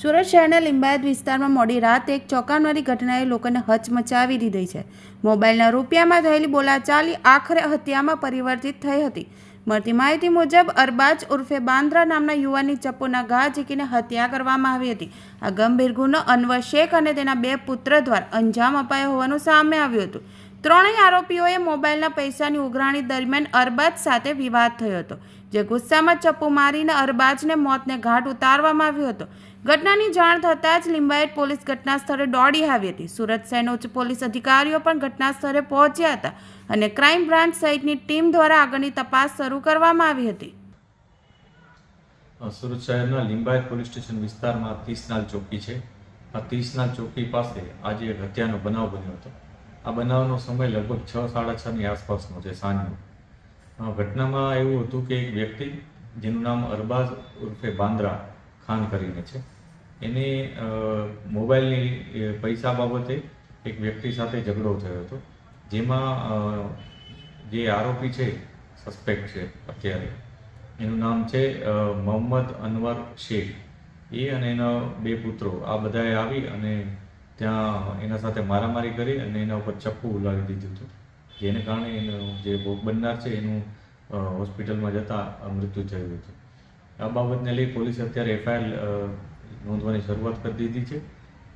શહેરના લિંબાયત વિસ્તારમાં મોડી રાત એક ચોંકાવનારી ઘટનાએ લોકોને હચમચાવી દીધી છે. મોબાઈલના રૂપિયામાં થયેલી બોલાચાલી આખરે હત્યામાં પરિવર્તિત થઈ હતી. મળતી માહિતી મુજબ, અરબાજ ઉર્ફે બાંદ્રા નામના યુવાનની ચપ્પુના ઘા ઝીકીને હત્યા કરવામાં આવી હતી. આ ગંભીર ગુનો અનવર શેખ અને તેના બે પુત્ર દ્વારા અંજામ અપાયો હોવાનું સામે આવ્યું હતું. ત્રણેય આરોપીઓએ મોબાઈલના પૈસાની ઉઘરાણી દરમિયાન અરબાજ સાથે વિવાદ થયો હતો, જે ગુસ્સામાં ચપ્પુ મારીને અરબાજને મોતને ઘાટ ઉતારવામાં આવ્યો હતો. ઘટનાની જાણ થતાં જ લિંબાયત પોલીસ ઘટના સ્થળે દોડી આવી હતી. સુરત શહેરના ઉચ્ચ પોલીસ અધિકારીઓ પણ ઘટના સ્થળે પહોંચ્યા હતા અને ક્રાઇમ બ્રાન્ચ સહિતની ટીમ દ્વારા આગળની તપાસ શરૂ કરવામાં આવી હતી. સુરત શહેરના લિંબાયત પોલીસ સ્ટેશન વિસ્તારમાં ત્રીસનાલ ચોકી છે. આ ત્રીસનાલ ચોકી પાસે આજે હત્યાનો બનાવ બન્યો હતો. આ બનાવનો સમય લગભગ છ, સાડા છની આસપાસનો છે, સાંજનો. ઘટનામાં એવું હતું કે એક વ્યક્તિ, જેનું નામ અરબાઝ ઉર્ફે બાંદ્રા ખાન કરીને છે, એને મોબાઈલની પૈસા બાબતે એક વ્યક્તિ સાથે ઝઘડો થયો હતો, જેમાં જે આરોપી છે, સસ્પેક્ટ છે, અત્યારે. એનું નામ છે મોહમ્મદ અનવર શેખ. એ અને એના બે પુત્રો, આ બધાએ આવી અને ત્યાં એના સાથે મારામારી કરી અને એના ઉપર ચપ્પુ ઉલાવી દીધું હતું. જેને કારણે એનો જે ભોગ બનનાર છે, એનું હોસ્પિટલમાં જતાં મૃત્યુ થયું હતું. આ બાબતને લઈ પોલીસે અત્યારે એફઆઈઆર નોંધવાની શરૂઆત કરી દીધી છે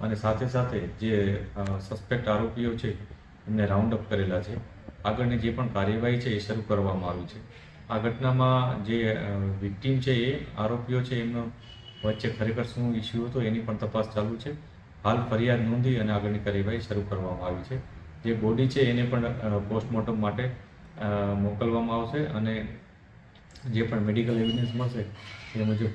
અને સાથે સાથે જે સસ્પેક્ટ આરોપીઓ છે, એમને રાઉન્ડ અપ કરેલા છે. આગળની જે પણ કાર્યવાહી છે, એ શરૂ કરવામાં આવી છે. આ ઘટનામાં જે વિક્ટીમ છે એ, આરોપીઓ છે એમનો વચ્ચે ખરેખર શું ઇસ્યુ હતો એની પણ તપાસ ચાલુ છે. હાલ ફરિયાદ નોંધી અને આગળની કાર્યવાહી શરૂ કરવામાં આવી છે. જે બોડી છે એને પણ પોસ્ટમોર્ટમ માટે મોકલવામાં આવશે અને જે પણ મેડિકલ એવિડન્સ મળશે, એ મુજબ